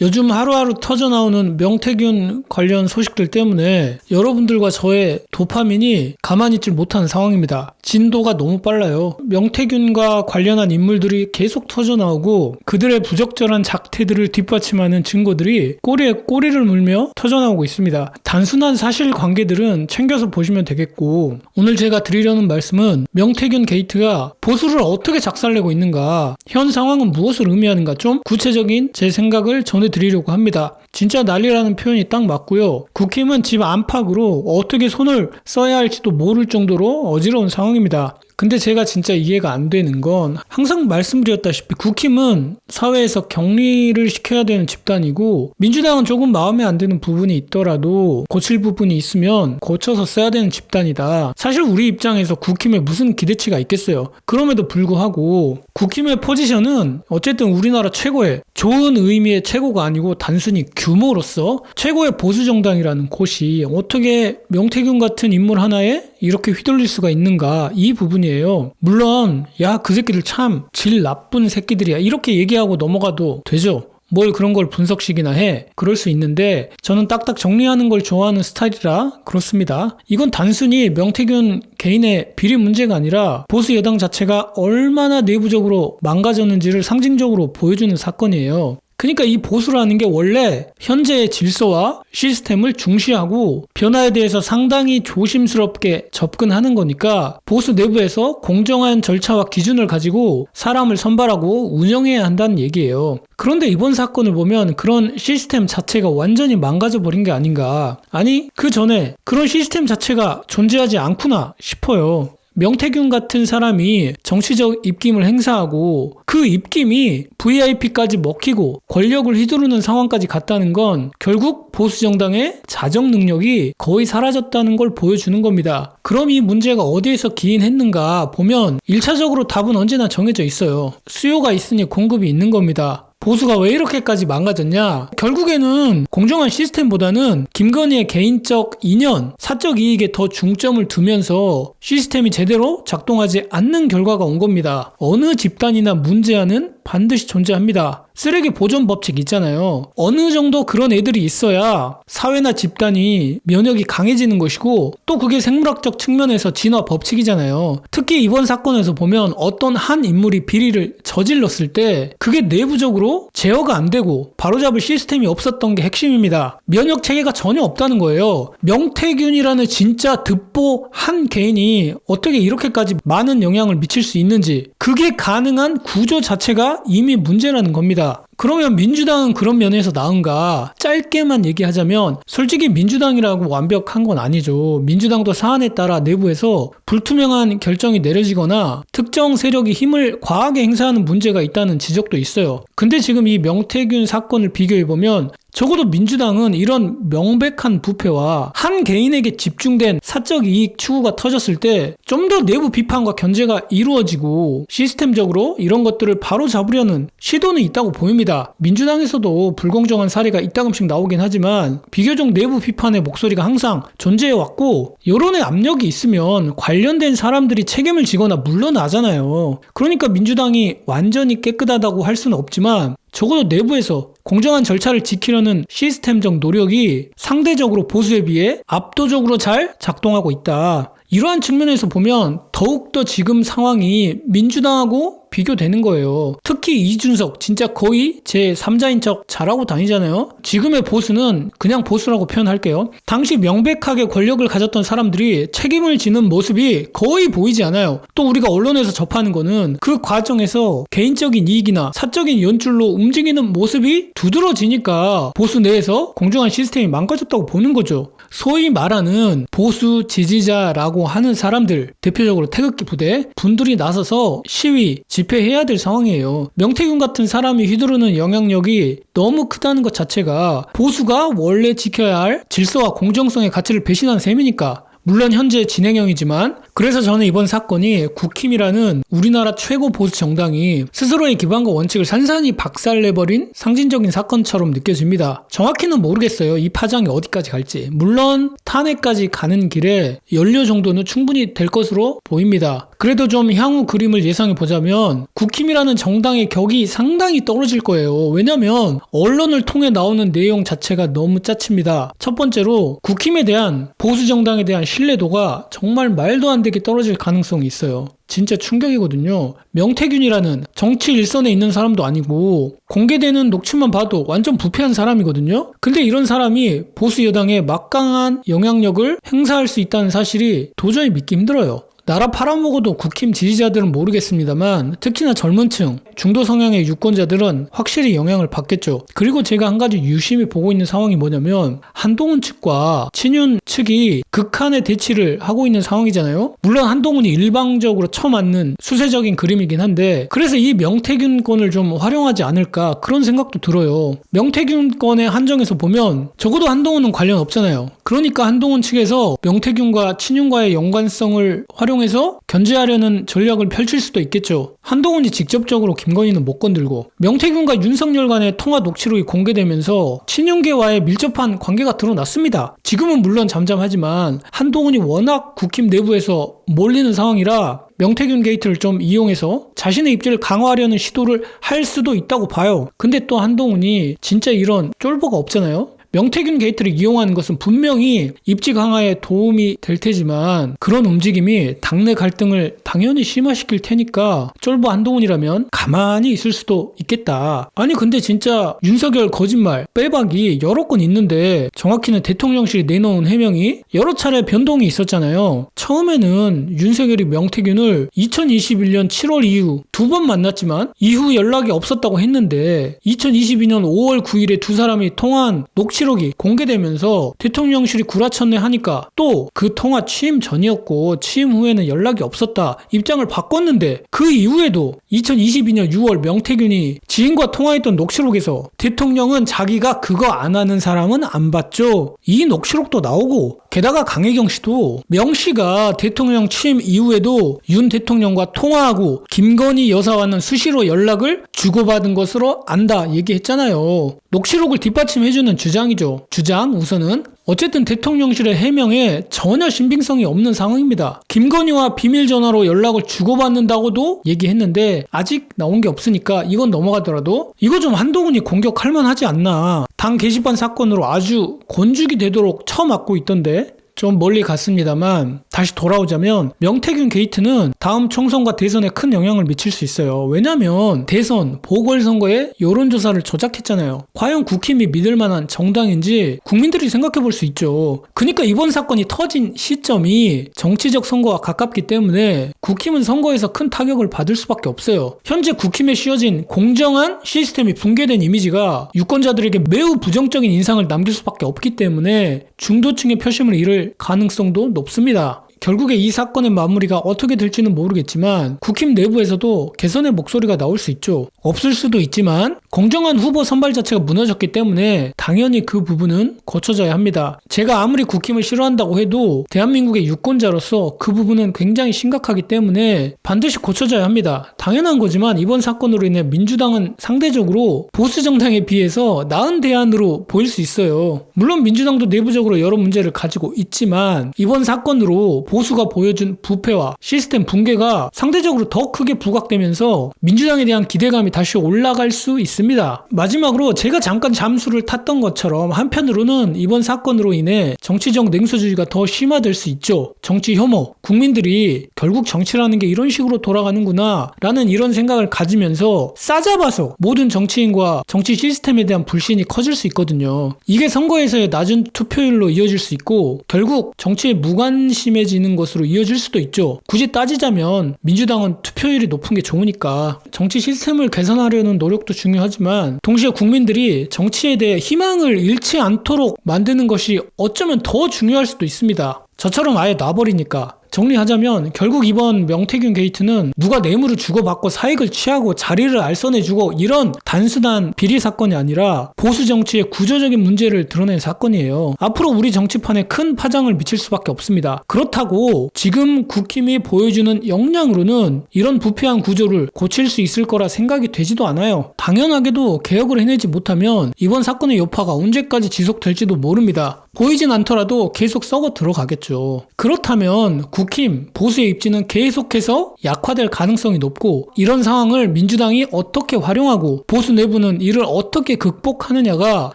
요즘 하루하루 터져 나오는 명태균 관련 소식들 때문에 여러분들과 저의 도파민이 가만히 있질 못하는 상황입니다. 진도가 너무 빨라요. 명태균과 관련한 인물들이 계속 터져 나오고 그들의 부적절한 작태들을 뒷받침하는 증거들이 꼬리에 꼬리를 물며 터져 나오고 있습니다. 단순한 사실 관계들은 챙겨서 보시면 되겠고 오늘 제가 드리려는 말씀은 명태균 게이트가 보수를 어떻게 작살내고 있는가 현 상황은 무엇을 의미하는가 좀 구체적인 제 생각을 전해 드리려고 합니다. 진짜 난리라는 표현이 딱 맞고요. 국힘은 집 안팎으로 어떻게 손을 써야 할지도 모를 정도로 어지러운 상황입니다. 근데 제가 진짜 이해가 안 되는 건 항상 말씀드렸다시피 국힘은 사회에서 격리를 시켜야 되는 집단이고 민주당은 조금 마음에 안 드는 부분이 있더라도 고칠 부분이 있으면 고쳐서 써야 되는 집단이다. 사실 우리 입장에서 국힘에 무슨 기대치가 있겠어요. 그럼에도 불구하고 국힘의 포지션은 어쨌든 우리나라 최고의 좋은 의미의 최고가 아니고 단순히 규모로서 최고의 보수 정당이라는 곳이 어떻게 명태균 같은 인물 하나에 이렇게 휘둘릴 수가 있는가 이 부분이 에요. 물론 야 그 새끼들 참 질 나쁜 새끼들이야 이렇게 얘기하고 넘어가도 되죠. 뭘 그런 걸 분석식이나 해. 그럴 수 있는데 저는 딱딱 정리하는 걸 좋아하는 스타일이라 그렇습니다. 이건 단순히 명태균 개인의 비리 문제가 아니라 보수 여당 자체가 얼마나 내부적으로 망가졌는지를 상징적으로 보여주는 사건이에요. 그러니까 이 보수라는 게 원래 현재의 질서와 시스템을 중시하고 변화에 대해서 상당히 조심스럽게 접근하는 거니까 보수 내부에서 공정한 절차와 기준을 가지고 사람을 선발하고 운영해야 한다는 얘기예요. 그런데 이번 사건을 보면 그런 시스템 자체가 완전히 망가져 버린 게 아닌가. 아니, 그 전에 그런 시스템 자체가 존재하지 않구나 싶어요. 명태균 같은 사람이 정치적 입김을 행사하고 그 입김이 VIP까지 먹히고 권력을 휘두르는 상황까지 갔다는 건 결국 보수 정당의 자정 능력이 거의 사라졌다는 걸 보여주는 겁니다. 그럼 이 문제가 어디에서 기인했는가 보면 1차적으로 답은 언제나 정해져 있어요. 수요가 있으니 공급이 있는 겁니다. 보수가 왜 이렇게까지 망가졌냐? 결국에는 공정한 시스템보다는 김건희의 개인적 인연, 사적 이익에 더 중점을 두면서 시스템이 제대로 작동하지 않는 결과가 온 겁니다. 어느 집단이나 문제아는 반드시 존재합니다. 쓰레기 보존 법칙 있잖아요. 어느 정도 그런 애들이 있어야 사회나 집단이 면역이 강해지는 것이고 또 그게 생물학적 측면에서 진화 법칙이잖아요. 특히 이번 사건에서 보면 어떤 한 인물이 비리를 저질렀을 때 그게 내부적으로 제어가 안 되고 바로잡을 시스템이 없었던 게 핵심입니다. 면역 체계가 전혀 없다는 거예요. 명태균이라는 진짜 듣보 한 개인이 어떻게 이렇게까지 많은 영향을 미칠 수 있는지 그게 가능한 구조 자체가 이미 문제라는 겁니다. 그러면 민주당은 그런 면에서 나은가? 짧게만 얘기하자면 솔직히 민주당이라고 완벽한 건 아니죠. 민주당도 사안에 따라 내부에서 불투명한 결정이 내려지거나 특정 세력이 힘을 과하게 행사하는 문제가 있다는 지적도 있어요. 근데 지금 이 명태균 사건을 비교해보면 적어도 민주당은 이런 명백한 부패와 한 개인에게 집중된 사적 이익 추구가 터졌을 때 좀 더 내부 비판과 견제가 이루어지고 시스템적으로 이런 것들을 바로 잡으려는 시도는 있다고 보입니다. 민주당에서도 불공정한 사례가 이따금씩 나오긴 하지만 비교적 내부 비판의 목소리가 항상 존재해 왔고 여론의 압력이 있으면 관련된 사람들이 책임을 지거나 물러나잖아요. 그러니까 민주당이 완전히 깨끗하다고 할 수는 없지만 적어도 내부에서 공정한 절차를 지키려는 시스템적 노력이 상대적으로 보수에 비해 압도적으로 잘 작동하고 있다. 이러한 측면에서 보면 더욱더 지금 상황이 민주당하고 비교되는 거예요. 특히 이준석 진짜 거의 제 3자인 척 잘하고 다니잖아요. 지금의 보수는 그냥 보수라고 표현할게요. 당시 명백하게 권력을 가졌던 사람들이 책임을 지는 모습이 거의 보이지 않아요. 또 우리가 언론에서 접하는 거는 그 과정에서 개인적인 이익이나 사적인 연출로 움직이는 모습이 두드러지니까 보수 내에서 공정한 시스템이 망가졌다고 보는 거죠. 소위 말하는 보수 지지자라고 하는 사람들, 대표적으로 태극기 부대, 분들이 나서서 시위, 집회해야 될 상황이에요. 명태균 같은 사람이 휘두르는 영향력이 너무 크다는 것 자체가 보수가 원래 지켜야 할 질서와 공정성의 가치를 배신한 셈이니까 물론 현재 진행형이지만 그래서 저는 이번 사건이 국힘이라는 우리나라 최고 보수 정당이 스스로의 기반과 원칙을 산산이 박살내버린 상징적인 사건처럼 느껴집니다. 정확히는 모르겠어요. 이 파장이 어디까지 갈지. 물론 탄핵까지 가는 길에 연료 정도는 충분히 될 것으로 보입니다. 그래도 좀 향후 그림을 예상해 보자면 국힘이라는 정당의 격이 상당히 떨어질 거예요. 왜냐면 언론을 통해 나오는 내용 자체가 너무 짜칩니다. 첫 번째로 국힘에 대한 보수 정당에 대한 신뢰도가 정말 말도 안 되게 떨어질 가능성이 있어요. 진짜 충격이거든요. 명태균이라는 정치 일선에 있는 사람도 아니고 공개되는 녹취만 봐도 완전 부패한 사람이거든요. 근데 이런 사람이 보수 여당에 막강한 영향력을 행사할 수 있다는 사실이 도저히 믿기 힘들어요. 나라 팔아먹어도 국힘 지지자들은 모르겠습니다만 특히나 젊은 층, 중도 성향의 유권자들은 확실히 영향을 받겠죠. 그리고 제가 한 가지 유심히 보고 있는 상황이 뭐냐면 한동훈 측과 친윤 측이 극한의 대치를 하고 있는 상황이잖아요. 물론 한동훈이 일방적으로 처맞는 수세적인 그림이긴 한데 그래서 이 명태균 건을 좀 활용하지 않을까 그런 생각도 들어요. 명태균 건의 한정에서 보면 적어도 한동훈은 관련 없잖아요. 그러니까 한동훈 측에서 명태균과 친윤과의 연관성을 활용 해서 견제하려는 전략을 펼칠 수도 있겠죠. 한동훈이 직접적으로 김건희는 못 건들고 명태균과 윤석열 간의 통화 녹취록이 공개되면서 친윤계와의 밀접한 관계가 드러났습니다. 지금은 물론 잠잠하지만 한동훈이 워낙 국힘 내부에서 몰리는 상황이라 명태균 게이트를 좀 이용해서 자신의 입지를 강화하려는 시도를 할 수도 있다고 봐요. 근데 또 한동훈이 진짜 이런 쫄보가 없잖아요. 명태균 게이트를 이용하는 것은 분명히 입지 강화에 도움이 될 테지만 그런 움직임이 당내 갈등을 당연히 심화시킬 테니까 쫄보 한동훈이라면 가만히 있을 수도 있겠다. 아니 근데 진짜 윤석열 거짓말 빼박이 여러 건 있는데 정확히는 대통령실이 내놓은 해명이 여러 차례 변동이 있었잖아요. 처음에는 윤석열이 명태균을 2021년 7월 이후 두 번 만났지만 이후 연락이 없었다고 했는데 2022년 5월 9일에 두 사람이 통화한 녹취록이 공개되면서 대통령실이 구라쳤네 하니까 또 그 통화 취임 전이었고 취임 후에는 연락이 없었다 입장을 바꿨는데 그 이후에도 2022년 6월 명태균이 지인과 통화했던 녹취록에서 대통령은 자기가 그거 안 하는 사람은 안 받죠. 이 녹취록도 나오고 게다가 강혜경 씨도 명 씨가 대통령 취임 이후에도 윤 대통령과 통화하고 김건희 여사와는 수시로 연락을 주고받은 것으로 안다 얘기했잖아요. 녹취록을 뒷받침해주는 주장이죠. 주장 우선은 어쨌든 대통령실의 해명에 전혀 신빙성이 없는 상황입니다. 김건희와 비밀 전화로 연락을 주고받는다고도 얘기했는데 아직 나온 게 없으니까 이건 넘어가더라도 이거 좀 한동훈이 공격할 만하지 않나. 당 게시판 사건으로 아주 곤죽이 되도록 처맞고 있던데 좀 멀리 갔습니다만 다시 돌아오자면 명태균 게이트는 다음 총선과 대선에 큰 영향을 미칠 수 있어요. 왜냐면 대선 보궐선거에 여론조사를 조작했잖아요. 과연 국힘이 믿을 만한 정당인지 국민들이 생각해 볼 수 있죠. 그러니까 이번 사건이 터진 시점이 정치적 선거와 가깝기 때문에 국힘은 선거에서 큰 타격을 받을 수밖에 없어요. 현재 국힘에 씌워진 공정한 시스템이 붕괴된 이미지가 유권자들에게 매우 부정적인 인상을 남길 수밖에 없기 때문에 중도층의 표심을 잃을 가능성도 높습니다. 결국에 이 사건의 마무리가 어떻게 될지는 모르겠지만 국힘 내부에서도 개선의 목소리가 나올 수 있죠. 없을 수도 있지만 공정한 후보 선발 자체가 무너졌기 때문에 당연히 그 부분은 고쳐져야 합니다. 제가 아무리 국힘을 싫어한다고 해도 대한민국의 유권자로서 그 부분은 굉장히 심각하기 때문에 반드시 고쳐져야 합니다. 당연한 거지만 이번 사건으로 인해 민주당은 상대적으로 보수 정당에 비해서 나은 대안으로 보일 수 있어요. 물론 민주당도 내부적으로 여러 문제를 가지고 있지만 이번 사건으로 보수가 보여준 부패와 시스템 붕괴가 상대적으로 더 크게 부각되면서 민주당에 대한 기대감이 다시 올라갈 수 있습니다. 마지막으로 제가 잠깐 잠수를 탔던 것처럼 한편으로는 이번 사건으로 인해 정치적 냉소주의가 더 심화될 수 있죠. 정치 혐오, 국민들이 결국 정치라는 게 이런 식으로 돌아가는구나 라는 이런 생각을 가지면서 싸잡아서 모든 정치인과 정치 시스템에 대한 불신이 커질 수 있거든요. 이게 선거에서의 낮은 투표율로 이어질 수 있고 결국 정치에 무관심해 지는 것으로 이어질 수도 있죠. 굳이 따지자면 민주당은 투표율이 높은 게 좋으니까 정치 시스템을 개선하려는 노력도 중요하지만 동시에 국민들이 정치에 대해 희망을 잃지 않도록 만드는 것이 어쩌면 더 중요할 수도 있습니다. 저처럼 아예 놔버리니까 정리하자면 결국 이번 명태균 게이트는 누가 뇌물을 주고받고 사익을 취하고 자리를 알선해주고 이런 단순한 비리 사건이 아니라 보수 정치의 구조적인 문제를 드러낸 사건이에요. 앞으로 우리 정치판에 큰 파장을 미칠 수밖에 없습니다. 그렇다고 지금 국힘이 보여주는 역량으로는 이런 부패한 구조를 고칠 수 있을 거라 생각이 되지도 않아요. 당연하게도 개혁을 해내지 못하면 이번 사건의 여파가 언제까지 지속될지도 모릅니다. 보이진 않더라도 계속 썩어 들어가겠죠. 그렇다면 국 힘, 보수의 입지는 계속해서 약화될 가능성이 높고 이런 상황을 민주당이 어떻게 활용하고 보수 내부는 이를 어떻게 극복하느냐가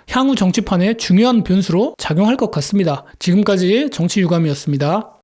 향후 정치판에 중요한 변수로 작용할 것 같습니다. 지금까지 정치 유감이었습니다.